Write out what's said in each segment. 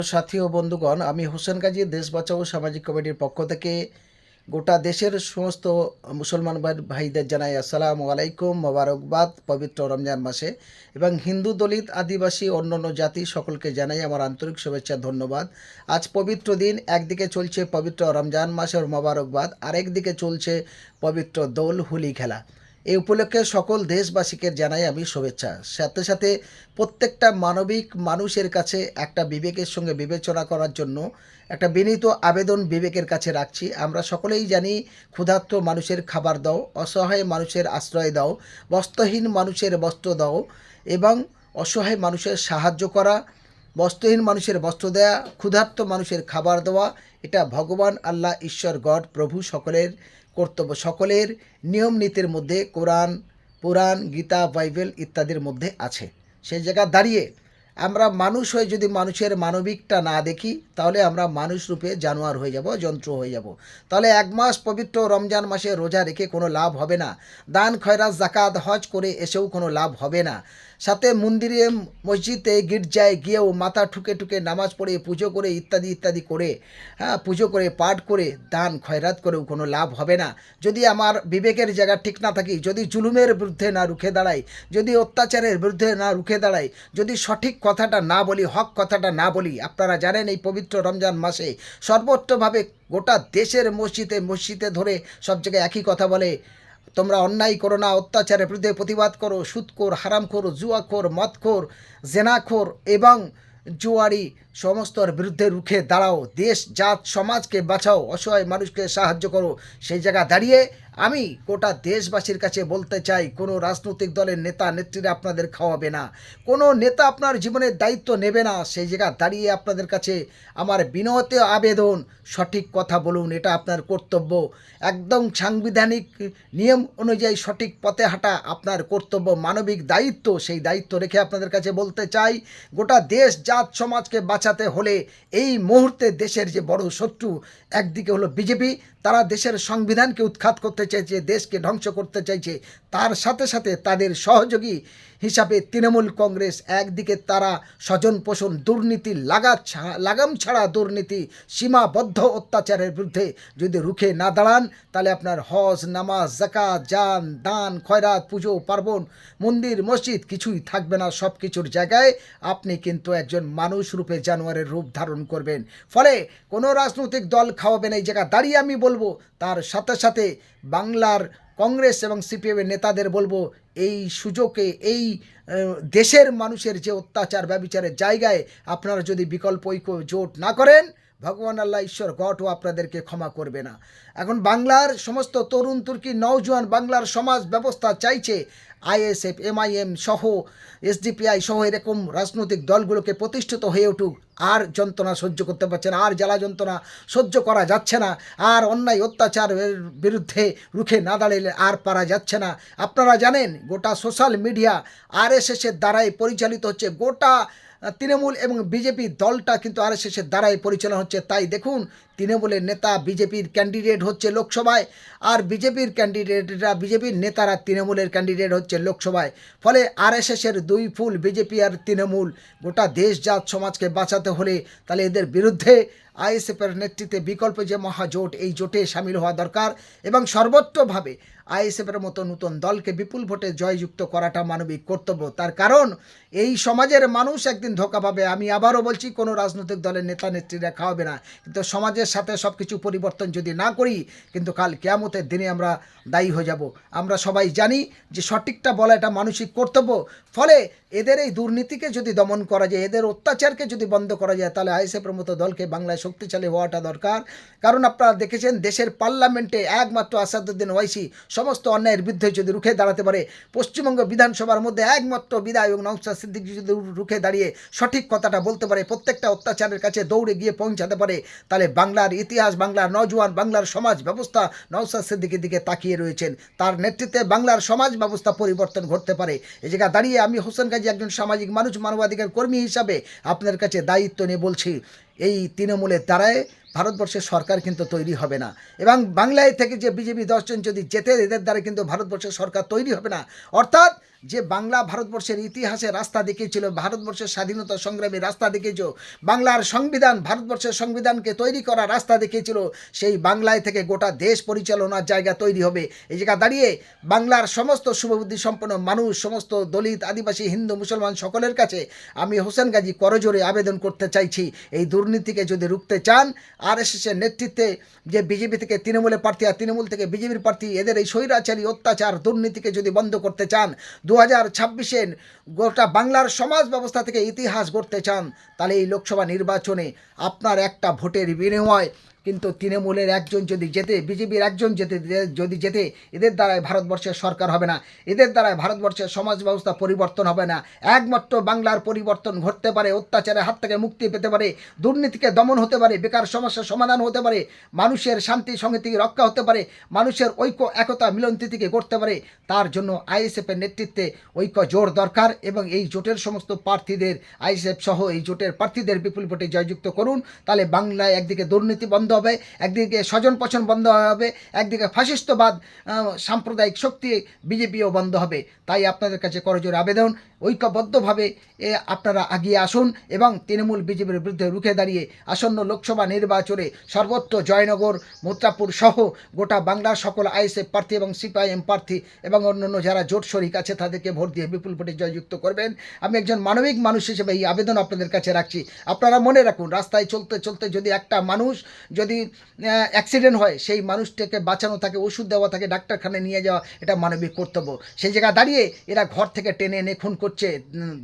সাথী ও বন্ধুগণ, আমি হোসেন গাজী, দেশ বাঁচাও সামাজিক কমিটির পক্ষ থেকে গোটা দেশের সমস্ত মুসলমান ভাইদের জানাই আসসালামু আলাইকুম, মোবারকবাদ, পবিত্র রমজান মাসে। এবং হিন্দু দলিত, আদিবাসী, অন্যান্য জাতি সকলকে জানাই আমার আন্তরিক শুভেচ্ছা, ধন্যবাদ। আজ পবিত্র দিন, একদিকে চলছে পবিত্র রমজান মাসের মোবারকবাদ, আরেকদিকে চলছে পবিত্র দোল হোলি খেলা। এই উপলক্ষে সকল দেশবাসীকে জানাই আমি শুভেচ্ছা। সাথে সাথে প্রত্যেকটা মানবিক মানুষের কাছে একটা বিবেকের সঙ্গে বিবেচনা করার জন্য একটা বিনীত আবেদন বিবেকের কাছে রাখছি। আমরা সকলেই জানি, ক্ষুধার্ত মানুষের খাবার দাও, অসহায় মানুষের আশ্রয় দাও, বস্ত্রহীন মানুষের বস্ত্র দাও এবং অসহায় মানুষের সাহায্য করা, বস্ত্রহীন মানুষের বস্ত্র দেয়া, ক্ষুধার্ত মানুষের খাবার দেওয়া, এটা ভগবান আল্লাহ, ঈশ্বর, গড, প্রভু সকলের কর্তব্য। সকলের নিয়ম নীতির মধ্যে কোরআন, পুরাণ, গীতা, বাইবেল ইত্যাদির মধ্যে আছে। সেই জায়গা দাঁড়িয়ে আমরা মানুষ হয়ে যদি মানুষের মানবিকটা না দেখি, তাহলে আমরা মানুষ রূপে জানোয়ার হয়ে যাব, যন্ত্র হয়ে যাব। তাহলে এক মাস পবিত্র রমজান মাসে রোজা রেখে কোনো লাভ হবে না। দান, খয়রাত জাকাত হজ করে এসেও কোনো লাভ হবে না। সাথে মন্দিরে, মসজিদে গির্জায় গিয়েও মাথা ঠুকে ঠুকে নামাজ পড়ে, পুজো করে ইত্যাদি ইত্যাদি করে হ্যাঁ পুজো করে, পাঠ করে, দান, খয়রাত করেও কোনো লাভ হবে না। যদি আমার বিবেকের জায়গা ঠিক না থাকি, যদি জুলুমের বিরুদ্ধে না রুখে দাঁড়াই, যদি অত্যাচারের বিরুদ্ধে না রুখে দাঁড়াই, যদি সঠিক কথাটা না বলি, হক কথাটা না বলি, আপনারা জানেন এই পবিত্র রমজান মাসে সর্বোচ্চভাবে গোটা দেশের মসজিদে মসজিদে ধরে সব জায়গায় একই কথা বলে তোমরা অন্যায় করো না অত্যাচারের বিরুদ্ধে প্রতিবাদ করো, সুদখোর, হারামখোর, জুয়াখোর, মদখোর, জেনাখোর এবং জুয়ারি সমস্তর বিরুদ্ধে রুখে দাঁড়াও। দেশ, জাত, সমাজকে বাঁচাও, অসহায় মানুষকে সাহায্য করো। সেই জায়গা দাঁড়িয়ে আমি গোটা দেশবাসীর কাছে বলতে চাই, কোনো রাজনৈতিক দলের নেতা, নেত্রীরা আপনাদের খাওয়াবে না। কোনো নেতা আপনার জীবনের দায়িত্ব নেবে না। সেই জায়গা দাঁড়িয়ে আপনাদের কাছে আমার বিনত আবেদন, সঠিক কথা বলুন, এটা আপনার কর্তব্য। একদম সাংবিধানিক নিয়ম অনুযায়ী সঠিক পথে হাঁটা আপনার কর্তব্য। মানবিক দায়িত্ব, সেই দায়িত্ব রেখে আপনাদের কাছে বলতে চাই, গোটা দেশ, জাত, সমাজকে বাঁচাতে হলে এই মুহূর্তে দেশের যে বড় শত্রু, একদিকে হলো বিজেপি তারা দেশের সংবিধানকে উৎখাত করতে চাইছে, দেশকে ধ্বংস করতে চাইছে। তার সাথে সাথে তাদের সহযোগী হিসাবে তৃণমূল কংগ্রেস একদিকে তারা স্বজন পোষণ দুর্নীতি, লাগা লাগাম ছাড়া দুর্নীতি, সীমাবদ্ধ অত্যাচারের বিরুদ্ধে যদি রুখে না দাঁড়ান, তাহলে আপনার হজ, নামাজ জাকাত জান দান, খয়রাত, পুজো, পার্বণ, মন্দির, মসজিদ কিছুই থাকবে না সব কিছুর জায়গায়। আপনি কিন্তু একজন মানুষ রূপে জানোয়ারের রূপ ধারণ করবেন। ফলে কোনো রাজনৈতিক দল খাওয়াবে না। এই জায়গা দাঁড়িয়ে আমি বলব তার সাথে সাথে বাংলার কংগ্রেস এবং সিপিএমের নেতাদের বলব, এই সুযোগে, এই দেশের মানুষের যে অত্যাচার, ব্যবিচারের জায়গায় আপনারা যদি বিকল্প ঐক্য জোট না করেন ভগবান আল্লাহ ঈশ্বর গডও আপনাদেরকে ক্ষমা করবে না। এখন বাংলার সমস্ত তরুণ তুর্কি, নওজোয়ান বাংলার সমাজ ব্যবস্থা চাইছে আইএসএফ, এমআইএম সহ এসডিপিআই সহ এরকম রাজনৈতিক দলগুলোকে প্রতিষ্ঠিত হয়ে উঠুক। আর যন্ত্রণা সহ্য করতে পারছে না, আর জ্বালা যন্ত্রণা সহ্য করা যাচ্ছে না, আর অন্যায় অত্যাচারের বিরুদ্ধে রুখে না দাঁড়ালে আর পারা যাচ্ছে না। আপনারা জানেন, গোটা সোশ্যাল মিডিয়া আরএসএসের দ্বারাই পরিচালিত হচ্ছে গোটা তৃণমূল এবং বিজেপি দলটা কিন্তু আর শেষে দ্বারাই পরিচালনা হচ্ছে তাই। দেখুন তৃণমূলের নেতা বিজেপির ক্যান্ডিডেট হচ্ছে লোকসভায়, আর বিজেপির ক্যান্ডিডেটরা বিজেপির নেতারা তৃণমূলের ক্যান্ডিডেট হচ্ছে লোকসভায়। ফলে আরএসএসের দুই ফুল বিজেপি আর তৃণমূল, গোটা দেশ জাত সমাজকে বাঁচাতে হলে তাহলে এদের বিরুদ্ধে আইএসএফের নেতৃত্বে বিকল্প যে মহাজোট, এই জোটে সামিল হওয়া দরকার এবং সর্বোচ্চভাবে আইএসএফের মতো নতুন দলকে বিপুল ভোটে জয়যুক্ত করাটা মানবিক কর্তব্য। তার কারণ, এই সমাজের মানুষ একদিন ধোকা পাবে, আমি আবারও বলছি, কোনো রাজনৈতিক দলের নেতা নেত্রীরা খাওয়াবে না। কিন্তু সমাজের সাথে সব কিছু পরিবর্তন যদি না করি, কিন্তু কাল কেয়ামতের দিনে আমরা দায়ী হয়ে যাব। আমরা সবাই জানি যে সঠিকটা বলা এটা মানসিক কর্তব্য। ফলে এদের এই দুর্নীতিকে যদি দমন করা যায়, এদের অত্যাচারকে যদি বন্ধ করা যায়, তাহলে আইএসএফের মতো দলকে বাংলায় শক্তিশালী হওয়াটা দরকার। কারণ আপনারা দেখেছেন, দেশের পার্লামেন্টে একমাত্র আসাদুদ্দিন ওয়াইসি সমস্ত অন্যায়ের বিরুদ্ধে যদি রুখে দাঁড়াতে পারে, পশ্চিমবঙ্গ বিধানসভার মধ্যে একমাত্র বিধায়ক নৌসাদ সিদ্দিকি যদি রুখে দাঁড়িয়ে সঠিক কথাটা বলতে পারে, প্রত্যেকটা অত্যাচারের কাছে দৌড়ে গিয়ে পৌঁছাতে পারে, তাহলে বাংলার ইতিহাস, বাংলার নজওয়ান বাংলার সমাজ ব্যবস্থা নৌসাদ সিদ্দিকির দিকে তাকিয়ে রয়েছেন। তার নেতৃত্বে বাংলার সমাজ ব্যবস্থা পরিবর্তন ঘটতে পারে। এই জায়গা দাঁড়িয়ে আমি হোসেন গাজী একজন সামাজিক মানুষ, মানবাধিকার কর্মী হিসাবে আপনার কাছে দায়িত্ব নিয়ে বলছি, এই তৃণমূলের দ্বারায় ভারতবর্ষের সরকার কিন্তু তৈরি হবে না। এবং বাংলায় থেকে যে বিজেপি দশজন যদি যেতে এদের দ্বারা কিন্তু ভারতবর্ষের সরকার তৈরি হবে না। অর্থাৎ যে বাংলা ভারতবর্ষের ইতিহাসে রাস্তা দেখিয়েছিল, ভারতবর্ষের স্বাধীনতা সংগ্রামী রাস্তা দেখিয়েছ, বাংলার সংবিধান, ভারতবর্ষের সংবিধানকে তৈরি করা রাস্তা দেখিয়েছিল, সেই বাংলায় থেকে গোটা দেশ পরিচালনার জায়গা তৈরি হবে। এই জায়গা দাঁড়িয়ে বাংলার সমস্ত শুভবুদ্ধি সম্পন্ন মানুষ, সমস্ত দলিত, আদিবাসী, হিন্দু, মুসলমান সকলের কাছে আমি হোসেন গাজী করজোরে আবেদন করতে চাইছি। এই দুর্নীতিকে যদি রুখতে চান আর এস এসের নেতৃত্বে যে বিজেপি থেকে তৃণমূলের প্রার্থী আর তৃণমূল থেকে বিজেপির প্রার্থী, এদের এই স্বৈরাচারী অত্যাচার দুর্নীতিকে যদি বন্ধ করতে চান, দু হাজার ছাব্বিশে গোটা বাংলার সমাজ ব্যবস্থা থেকে ইতিহাস গড়তে চান, তাহলে এই লোকসভা নির্বাচনে আপনার একটা ভোটের বিনিময় কিন্তু তৃণমূলের একজন যদি যেতে বিজেপির একজন যেতে যদি যেতে এদের দ্বারাই ভারতবর্ষের সরকার হবে না। এদের দ্বারাই ভারতবর্ষের সমাজ ব্যবস্থা পরিবর্তন হবে না। একমাত্র বাংলার পরিবর্তন ঘটতে পারে, অত্যাচারের হাত থেকে মুক্তি পেতে পারে, দুর্নীতিকে দমন হতে পারে, বেকার সমস্যার সমাধান হতে পারে, মানুষের শান্তি, সংহতি, রক্ষা হতে পারে, মানুষের ঐক্য, একতা মিলনতিকে করতে পারে, তার জন্য আইএসএফের নেতৃত্বে ঐক্য জোর দরকার এবং এই জোটের সমস্ত প্রার্থীদের, আইএসএফ সহ এই জোটের প্রার্থীদের বিপুল ভোটে জয়যুক্ত করুন। তাহলে বাংলায় একদিকে দুর্নীতি বন্ধ হবে একদিকে স্বজন পছন বন্ধ হবে একদিকে ফাসিস্তবাদ আহ, সাম্প্রদায়িক শক্তি বিজেপিও বন্ধ হবে। তাই আপনাদের কাছে করজোর আবেদন ঐক্যবদ্ধভাবে এ আপনারা আগিয়ে আসুন এবং তৃণমূল বিজেপির বিরুদ্ধে রুখে দাঁড়িয়ে আসন্ন লোকসভা নির্বাচনে সর্বত্র জয়নগর মুত্রাপুর সহ গোটা বাংলার সকল আইএসএফ প্রার্থী এবং সিপিআইএম প্রার্থী এবং অন্যান্য যারা জোট শরিক আছে তাদেরকে ভোট দিয়ে বিপুল ভোটে জয়যুক্ত করবেন। আমি একজন মানবিক মানুষ হিসেবে এই আবেদন আপনাদের কাছে রাখছি। আপনারা মনে রাখুন রাস্তায় চলতে চলতে যদি একটা মানুষ যদি অ্যাক্সিডেন্ট হয়, সেই মানুষটাকে বাঁচানো থাকে, ওষুধ দেওয়া থাকে, ডাক্তারখানায় নিয়ে যাওয়া, এটা মানবিক কর্তব্য। সেই জায়গায় দাঁড়িয়ে এরা ঘর থেকে টেনে এনে খুন করছে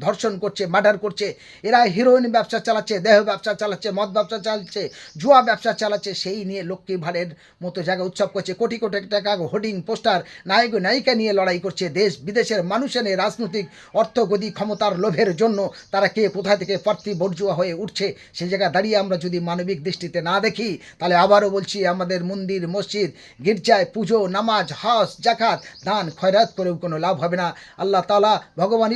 ধর্ষণ করছে মার্ডার করছে। এরা হিরোইন ব্যবসা চালাচ্ছে, দেহ ব্যবসা চালাচ্ছে, মদ ব্যবসা চালাচ্ছে, জুয়া ব্যবসা চালাচ্ছে, সেই নিয়ে লক্ষ্মী ভাড়ের মতো জায়গা উৎসব করছে। কোটি কোটি টাকা হোর্ডিং, পোস্টার, নায়ক, নায়িকা নিয়ে লড়াই করছে দেশ, বিদেশের মানুষের রাজনৈতিক অর্থগতি, ক্ষমতার লোভের জন্য তারা কে কোথা থেকে প্রার্থী বর্জুয়া হয়ে উঠছে, সেই জায়গায় দাঁড়িয়ে আমরা যদি মানবিক দৃষ্টিতে না দেখি তাহলে আবারও বলছি, আমাদের মন্দির, মসজিদ, গির্জায় পুজো, নামাজ, হজ জাকাত দান, খয়রাত করেও কোনো লাভ হবে না। আল্লাহ তালা ভগবান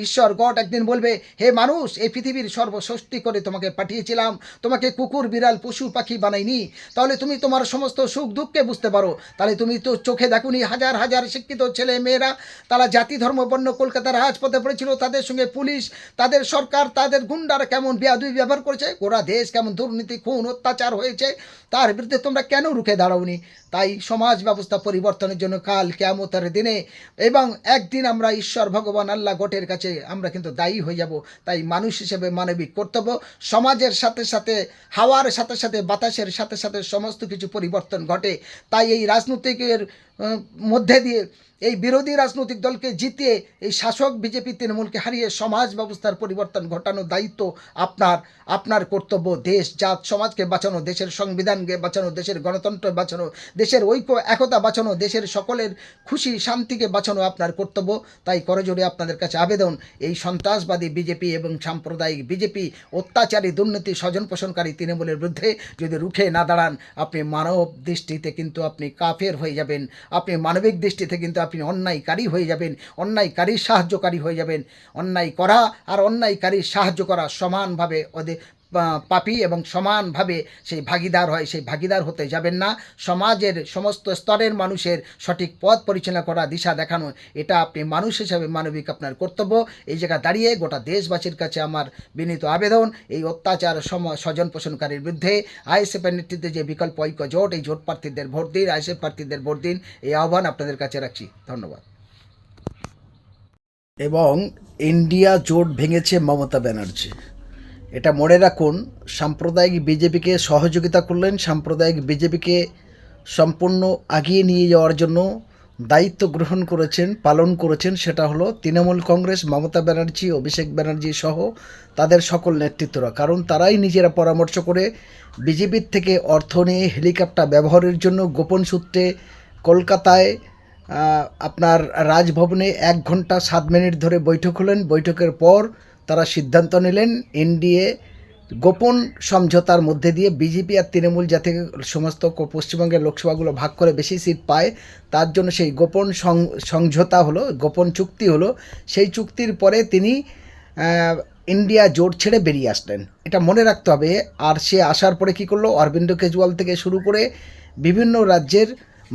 ঈশ্বর গড একদিন বলবে, হে মানুষ, এই পৃথিবীর সর্বসৃষ্টি করে তোমাকে পাঠিয়েছিলাম। তোমাকে কুকুর, বিড়াল, পশু, পাখি বানাইনি। তাহলে তুমি তোমার সমস্ত সুখ দুঃখকে বুঝতে পারো। তাহলে তুমি তো চোখে দেখুনি, হাজার হাজার শিক্ষিত ছেলে মেয়েরা। তারা জাতি, ধর্ম, বর্ণ, কলকাতার রাজপথে পড়েছিল, তাদের সঙ্গে পুলিশ, তাদের সরকার, তাদের গুন্ডারা কেমন বেয়াদুই ব্যবহার করেছে? গোড়া দেশ কেমন দুর্নীতি, খুন, অত্যাচার হয়েছে তার বিরুদ্ধে তোমরা কেন রুখে দাঁড়াওনি? তাই সমাজ ব্যবস্থা পরিবর্তনের জন্য কাল কেমতের দিনে এবং একদিন আমরা ঈশ্বর ভগবান আল্লাহ গোটের কাছে আমরা কিন্তু দায়ী হয়ে যাব। তাই মানুষ হিসেবে মানবিক কর্তব্য, সমাজের সাথে সাথে, হাওয়ার সাথে সাথে, বাতাসের সাথে সাথে সমস্ত কিছু পরিবর্তন ঘটে। তাই এই রাজনৈতিকের মধ্যে দিয়ে এই বিরোধী রাজনৈতিক দলকে জিতিয়ে এই শাসক বিজেপি তৃণমূলকে হারিয়ে সমাজ ব্যবস্থার পরিবর্তন ঘটানোর দায়িত্ব আপনার আপনার কর্তব্য। দেশ, জাত, সমাজকে বাঁচানো, দেশের সংবিধানকে বাঁচানো, দেশের গণতন্ত্র বাঁচানো, দেশের ঐক্য, একতা বাঁচানো, দেশের সকলের খুশি, শান্তিকে বাঁচানো আপনার কর্তব্য। তাই করজোরে আপনাদের কাছে আবেদন, এই সন্ত্রাসবাদী বিজেপি এবং সাম্প্রদায়িক বিজেপি অত্যাচারী দুর্নীতি স্বজন পোষণকারী তৃণমূলের বিরুদ্ধে যদি রুখে না দাঁড়ান, আপনি মানব দৃষ্টিতে কিন্তু আপনি কাফের হয়ে যাবেন। আপনি মানবিক দৃষ্টিতে কিন্তু আপনি অন্যায়কারী হয়ে যাবেন, অন্যায়কারীর সাহায্যকারী হয়ে যাবেন। অন্যায় করা আর অন্যায়কারীর সাহায্য করা সমানভাবে ওদের পাপী এবং সমানভাবে সেই ভাগিদার হয়, সেই ভাগিদার হতে যাবেন না। সমাজের সমস্ত স্তরের মানুষের সঠিক পথ পরিচালনা করা, দিশা দেখানো, এটা আপনি মানুষ হিসাবে মানবিক আপনার কর্তব্য। এই জায়গা দাঁড়িয়ে গোটা দেশবাসীর কাছে আমার বিনীত আবেদন, এই অত্যাচার সম, স্বজন পোষণকারীর বিরুদ্ধে আইএসএফের নেতৃত্বে যে বিকল্প ঐক্য জোট, এই জোট প্রার্থীদের ভোট দিন, আইএসএফ প্রার্থীদের ভোট দিন, এই আহ্বান আপনাদের কাছে রাখছি। ধন্যবাদ। এবং ইন্ডিয়া জোট ভেঙেছে মমতা ব্যানার্জি। এটা মনে রাখুন, সাম্প্রদায়িক বিজেপিকে সহযোগিতা করলেন, সাম্প্রদায়িক বিজেপিকে সম্পূর্ণ আগিয়ে নিয়ে যাওয়ার জন্য দায়িত্ব গ্রহণ করেছেন, পালন করেছেন, সেটা হলো তৃণমূল কংগ্রেস, মমতা ব্যানার্জি, অভিষেক ব্যানার্জি সহ তাদের সকল নেতৃত্বরা। কারণ তারাই নিজেরা পরামর্শ করে বিজেপির থেকে অর্থ নিয়ে হেলিকপ্টার ব্যবহারের জন্য গোপন সূত্রে কলকাতায় আপনার রাজভবনে এক ঘণ্টা সাত মিনিট ধরে বৈঠক হলেন। বৈঠকের পর তারা সিদ্ধান্ত নিলেন এনডিএ গোপন সমঝোতার মধ্যে দিয়ে বিজেপি আর তৃণমূল যাতে সমস্ত পশ্চিমবঙ্গের লোকসভাগুলো ভাগ করে বেশি সিট পায়, তার জন্য সেই গোপন সমঝোতা হলো, গোপন চুক্তি হলো। সেই চুক্তির পরে তিনি ইন্ডিয়া জোট ছেড়ে বেরিয়ে আসলেন। এটা মনে রাখতে হবে। আর সে আসার পরে কি করল? অরবিন্দ কেজরিওয়াল থেকে শুরু করে বিভিন্ন রাজ্যের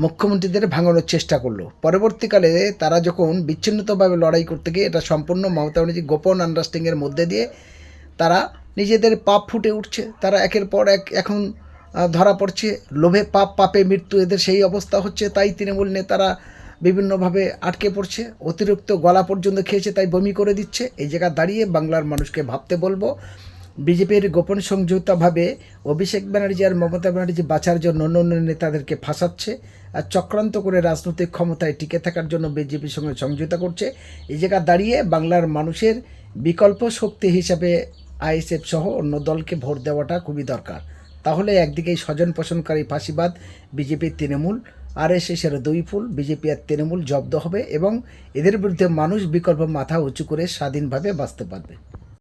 মুখ্যমন্ত্রীদের ভাঙানোর চেষ্টা করল। পরবর্তীকালে তারা যখন বিচ্ছিন্নতভাবে লড়াই করতে গিয়ে এটা সম্পূর্ণ মমতা ব্যানার্জি গোপন আন্ডারস্ট্যান্ডিংয়ের মধ্যে দিয়ে তারা নিজেদের পাপ ফুটে উঠছে, তারা একের পর এক এখন ধরা পড়ছে। লোভে পাপ, পাপে মৃত্যু, এদের সেই অবস্থা হচ্ছে, তাই তৃণমূল নেতারা বিভিন্নভাবে আটকে পড়ছে। অতিরিক্ত গলা পর্যন্ত খেয়েছে, তাই বমি করে দিচ্ছে। এই জায়গা দাঁড়িয়ে বাংলার মানুষকে ভাবতে বলব, বিজেপির গোপন সংযুক্তভাবে অভিষেক ব্যানার্জি আর মমতা ব্যানার্জি বাঁচার জন্য অন্য অন্য নেতাদেরকে ফাঁসাচ্ছে। চক্রান্ত করে রাজনৈতিক ক্ষমতায় টিকে থাকার জন্য বিজেপির সঙ্গে সমঝোতা করছে। এই জায়গা দাঁড়িয়ে বাংলার মানুষের বিকল্প শক্তি হিসাবে আইএসএফ সহ অন্য দলকে ভোট দেওয়াটা খুবই দরকার। তাহলে একদিকে স্বজন পোষণকারী ফাঁসিবাদ, বিজেপির তৃণমূল আর এস এসের দুই ফুল, বিজেপি আর তৃণমূল জব্দ হবে এবং এদের বিরুদ্ধে মানুষ বিকল্প মাথা উঁচু করে স্বাধীনভাবে বাঁচতে পারবে।